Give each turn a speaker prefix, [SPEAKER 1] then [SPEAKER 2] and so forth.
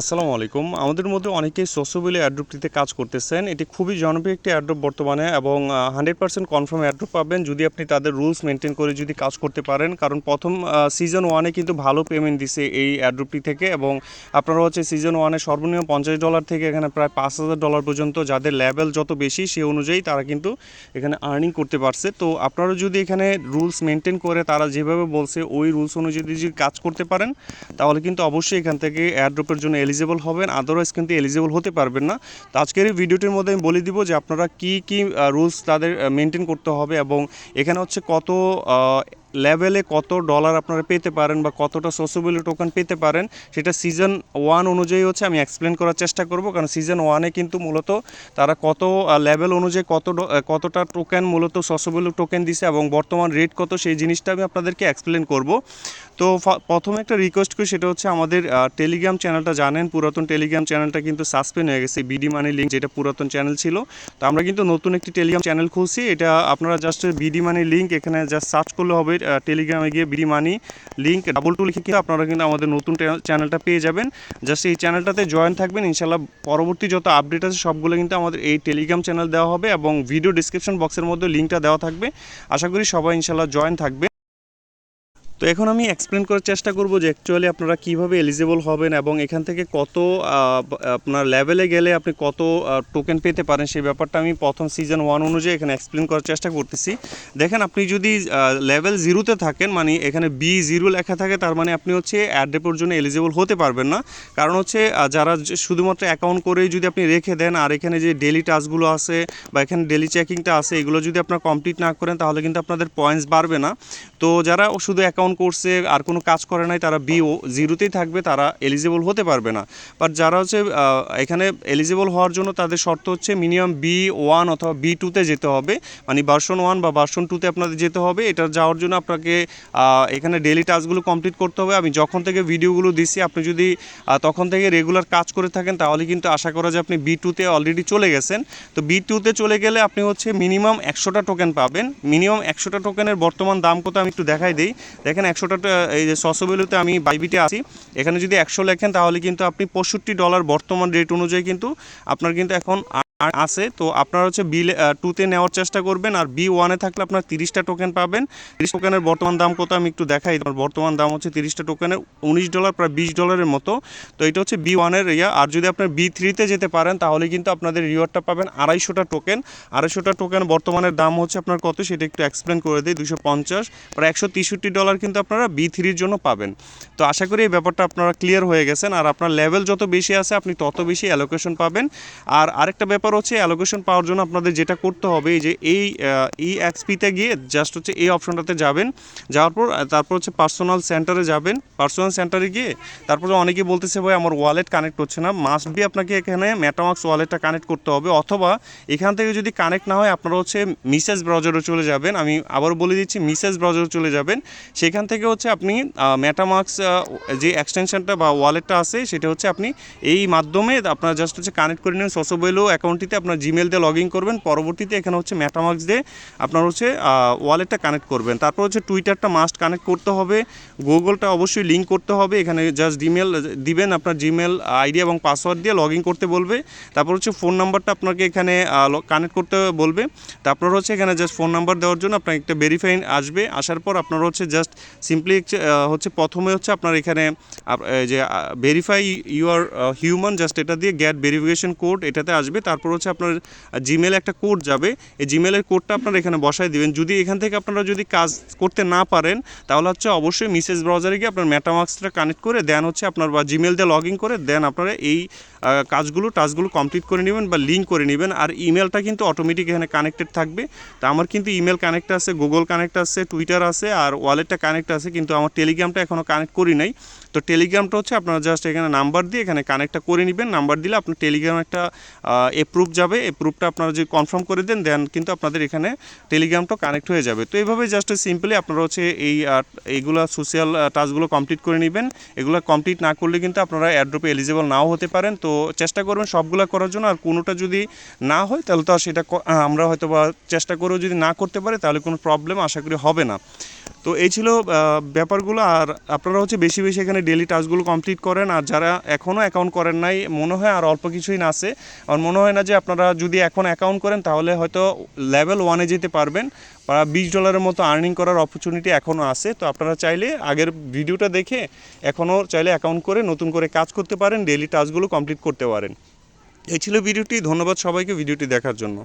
[SPEAKER 1] আসসালামু আলাইকুম। আমাদের মধ্যে অনেকেই সোসোবিলি অ্যাড্রপটিতে কাজ করতেছেন। এটি খুবই জনপ্রিয় একটি অ্যাড্রপ বর্তমানে এবং হান্ড্রেড পার্সেন্ট কনফার্ম অ্যাড্রপ পাবেন যদি আপনি তাদের রুলস মেনটেন করে যদি কাজ করতে পারেন। কারণ প্রথম সিজন ওয়ানে কিন্তু ভালো পেমেন্ট দিছে এই অ্যাড্রপটি থেকে এবং আপনারা হচ্ছে সিজন ওয়ানে সর্বনিম্ন পঞ্চাশ ডলার থেকে এখানে প্রায় পাঁচ হাজার ডলার পর্যন্ত যাদের লেভেল যত বেশি সেই অনুযায়ী তারা কিন্তু এখানে আর্নিং করতে পারছে। তো আপনারা যদি এখানে রুলস মেনটেন করে তারা যেভাবে বলছে ওই রুলস অনুযায়ী যদি কাজ করতে পারেন, তাহলে কিন্তু অবশ্যই এখান থেকে এয়ারড্রপের জন্য এলিজিবল হবেন আদারওয়াইজ কিন্তু এলিজিবল হতে পারবেন না। তো আজকের এই ভিডিওটির মধ্যে আমি বলে দিব যে আপনারা কি কি রুলস তাদের মেনটেন করতে হবে এবং এখানে হচ্ছে কত লেভেলে কত ডলার আপনারা পেতে পারেন বা কতটা সোসেবল টোকেন পেতে পারেন, সেটা সিজন ওয়ান অনুযায়ী হচ্ছে আমি এক্সপ্লেন করার চেষ্টা করব। কারণ সিজন ওয়ানে কিন্তু মূলত তারা কত লেভেল অনুযায়ী কত কতটা টোকেন মূলত সোসেবল টোকেন দিছে এবং বর্তমান রেট কত, সেই জিনিসটা আমি আপনাদেরকে এক্সপ্লেন করব। তো প্রথমে একটা রিকোয়েস্ট করি, সেটা হচ্ছে আমাদের টেলিগ্রাম চ্যানেলটা জানেন, পুরাতন টেলিগ্রাম চ্যানেলটা কিন্তু সাসপেন্ড হয়ে গেছে বিডি মানি লিঙ্ক যেটা পুরাতন চ্যানেল ছিল। তো আমরা কিন্তু নতুন একটি টেলিগ্রাম চ্যানেল খুলছি, এটা আপনারা জাস্ট বিডি মানি লিঙ্ক এখানে জাস্ট সার্চ করলে হবে টেলিগ্রামে গিয়ে BD money link double two লিখে কিন্তু আপনারা কিন্তু আমাদের নতুন চ্যানেলটা পেয়ে যাবেন। জাস্ট এই চ্যানেলটাতে জয়েন থাকবেন। ইনশাল্লাহ পরবর্তী যত আপডেট আছে সবগুলো কিন্তু আমাদের এই টেলিগ্রাম চ্যানেল দেওয়া হবে এবং ভিডিও ডিসক্রিপশন বক্সের মধ্যে লিঙ্কটা দেওয়া থাকবে। আশা করি সবাই ইনশাল্লাহ জয়েন থাকবে। তো এখন আমি এক্সপ্লেন করার চেষ্টা করব যে অ্যাকচুয়ালি আপনারা কীভাবে এলিজিবল হবেন এবং এখান থেকে কত আপনার লেভেলে গেলে আপনি কত টোকেন পেতে পারেন সেই ব্যাপারটা আমি প্রথম সিজন ওয়ান অনুযায়ী এখানে এক্সপ্লেন করার চেষ্টা করতেছি। দেখেন আপনি যদি লেভেল জিরোতে থাকেন মানে এখানে বি জিরো লেখা থাকে, তার মানে আপনি হচ্ছে অ্যাড্রেপের জন্য এলিজিবল হতে পারবেন না। কারণ হচ্ছে যারা শুধুমাত্র অ্যাকাউন্ট করেই যদি আপনি রেখে দেন, আর এখানে যে ডেলি টাস্কগুলো আছে বা এখানে ডেলি চেকিংটা আছে, এগুলো যদি আপনার কমপ্লিট না করেন, তাহলে কিন্তু আপনাদের পয়েন্টস বাড়বে না। তো যারা শুধু অ্যাকাউন্ট করছে, আর কোনো কাজ করে নাই, তারা বি ও জিরোতেই থাকবে, তারা এলিজিবল হতে পারবে না। বাট যারা হচ্ছে এখানে এলিজিবল হওয়ার জন্য তাদের শর্ত হচ্ছে মিনিমাম বি ওয়ান অথবা বি টুতে যেতে হবে। মানে ভার্সন ওয়ান বা ভার্সন টুতে আপনাদের যেতে হবে। এটা যাওয়ার জন্য আপনাকে এখানে ডেলি টাস্কগুলো কমপ্লিট করতে হবে। আমি যখন থেকে ভিডিওগুলো দিছি, আপনি যদি তখন থেকে রেগুলার কাজ করে থাকেন, তাহলে কিন্তু আশা করা যায় আপনি বি টুতে অলরেডি চলে গেছেন। তো বি টুতে চলে গেলে আপনি হচ্ছে মিনিমাম একশোটা টোকেন পাবেন। মিনিমাম একশোটা টোকেনের বর্তমান দাম কত আমি একটু দেখাই দিই। দেখেন একশোটা এই যে ছশো ভ্যালুতে আমি বাইবিটে আছি। এখানে যদি একশো লেখেন, তাহলে কিন্তু আপনি পঁয়ষট্টি ডলার বর্তমান রেট অনুযায়ী কিন্তু আপনার কিন্তু এখন আছে, তো আপনার হচ্ছে বি টুতে নেওয়ার চেষ্টা করবেন আর বি ওয়ানে থাকলে আপনার তিরিশটা টোকেন পাবেন। তিরিশ টোকেনের বর্তমান দাম কত আমি একটু দেখাই, আমার বর্তমান দাম হচ্ছে তিরিশটা টোকেনের উনিশ ডলার প্রায় বিশ ডলারের মতো। তো এটা হচ্ছে বি ওয়ানের ইয়া, আর যদি আপনার বি থ্রিতে যেতে পারেন, তাহলে কিন্তু আপনাদের রিওয়ার্ডটা পাবেন আড়াইশোটা টোকেন আড়াইশোটা টোকেন বর্তমানের দাম হচ্ছে আপনার কত, সেটা একটু এক্সপ্লেন করে দিই দুশো পঞ্চাশ। প্রায় একশো তেষট্টি ডলার কিন্তু আপনারা বি থ্রির জন্য পাবেন। তো আশা করি এই ব্যাপারটা আপনারা ক্লিয়ার হয়ে গেছেন। আর আপনার লেভেল যত বেশি আছে, আপনি তত বেশি অ্যালোকেশন পাবেন। আর আরেকটা ব্যাপার হচ্ছে অ্যালোকেশন পাওয়ার জন্য আপনাদের যেটা করতে হবে যে এই ই এক্সপিতে গিয়ে জাস্ট হচ্ছে এই অপশনটাতে যাবেন। যাওয়ার পর তারপর হচ্ছে পার্সোনাল সেন্টারে যাবেন। পার্সোনাল সেন্টারে গিয়ে তারপরে অনেকে বলতেছে, ভাই, আমার ওয়ালেট কানেক্ট হচ্ছে না। মাস্ট বি আপনাকে এখানে মেটামাক্স ওয়ালেটটা কানেক্ট করতে হবে, অথবা এখান থেকে যদি কানেক্ট না হয়, আপনারা হচ্ছে মিসেস ব্রাউজারে চলে যাবেন। আমি আবার বলে দিচ্ছি মিসেস ব্রাউজারে চলে যাবেন। সেখান থেকে হচ্ছে আপনি মেটামাক্স যে এক্সটেনশনটা বা ওয়ালেটটা আছে, সেটা হচ্ছে আপনি এই মাধ্যমে আপনারা জাস্ট হচ্ছে কানেক্ট করে নেন সসোবেলো অ্যাকাউন্টটিতে আপনার জিমেল দিয়ে লগ ইন করবেন, পরবর্তীতে এখানে হচ্ছে মেটামাক্স দিয়ে আপনার হচ্ছে ওয়ালেটটা কানেক্ট করবেন। তারপর হচ্ছে টুইটারটা মাস্ট কানেক্ট করতে হবে। গুগলটা অবশ্যই লিঙ্ক করতে হবে। এখানে জাস্ট জিমেল দিবেন আপনার জিমেল আইডি এবং পাসওয়ার্ড দিয়ে লগ ইন করতে বলবে। তারপর হচ্ছে ফোন নাম্বারটা আপনাকে এখানে কানেক্ট করতে বলবে। তারপর হচ্ছে এখানে জাস্ট ফোন নাম্বার দেওয়ার জন্য আপনার একটা ভেরিফাই আসবে। আসার পর আপনার হচ্ছে জাস্ট সিম্পলি হচ্ছে প্রথমে হচ্ছে আপনার এখানে যে verify you are human just এটা দিয়ে গ্যাট ভেরিফিকেশন কোড এটাতে আসবে। তারপর হচ্ছে আপনার জিমেল একটা কোড যাবে। এই জিমেলের কোডটা আপনারা এখানে বসায় দিবেন। যদি এখান থেকে আপনারা যদি কাজ করতে না পারেন, তাহলে হচ্ছে অবশ্যই মিসেস ব্রাউজারে গিয়ে আপনার মেটামাক্সটা কানেক্ট করে দেন হচ্ছে আপনার বা জিমেল দিয়ে লগ ইন করে দেন আপনারা এই কাজগুলো টাস্কগুলো কমপ্লিট করে নেবেন বা লিঙ্ক করে নেবেন। আর ইমেলটা কিন্তু অটোমেটিক এখানে কানেক্টেড থাকবে। তা আমার কিন্তু ইমেল কানেক্ট আছে গুগল কানেক্ট আছে টুইটার আছে, আর ওয়ালেটটা কানেক্ট আছে, কিন্তু আমার টেলিগ্রামটা এখনও কানেক্ট করি নাই। তো টেলিগ্রামটা হচ্ছে আপনারা জাস্ট এখানে নাম্বার দিয়ে এখানে কানেক্টটা করে নেবেন। নাম্বার দিলে আপনার টেলিগ্রাম একটা এপ্রুভ যাবে। এপ্রুভটা আপনারা যদি কনফার্ম করে দেন দেন কিন্তু আপনাদের এখানে টেলিগ্রামটা কানেক্ট হয়ে যাবে। তো এইভাবে জাস্ট সিম্পলি আপনারা হচ্ছে এই এইগুলা সোশ্যাল টাস্কগুলো কমপ্লিট করে নেবেন। এগুলো কমপ্লিট না করলে কিন্তু আপনারা অ্যাড্রপে এলিজিবল নাও হতে পারেন। তো চেষ্টা করবেন সবগুলো করার জন্য। আর কোনোটা যদি না হয়, তাহলে তো সেটা আমরা হয়তো বা চেষ্টা করেও যদি না করতে পারে, তাহলে কোনো প্রবলেম আশা করি হবে না। তো এই ছিল ব্যাপারগুলো। আর আপনারা হচ্ছে বেশি বেশি এখানে ডেলি টাস্কগুলো কমপ্লিট করেন আর যারা এখনও অ্যাকাউন্ট করেন নাই, মনে হয় আর অল্প কিছুই না আছে। আর মনে হয় না যে আপনারা যদি এখন অ্যাকাউন্ট করেন, তাহলে হয়তো লেভেল ওয়ানে যেতে পারবেন। বা বিশ ডলারের মতো আর্নিং করার অপরচুনিটি এখনও আছে। তো আপনারা চাইলে আগের ভিডিওটা দেখে এখনও চাইলে অ্যাকাউন্ট করে নতুন করে কাজ করতে পারেন ডেলি টাস্কগুলো কমপ্লিট করতে পারেন। এই ছিল ভিডিওটি। ধন্যবাদ সবাইকে ভিডিওটি দেখার জন্য।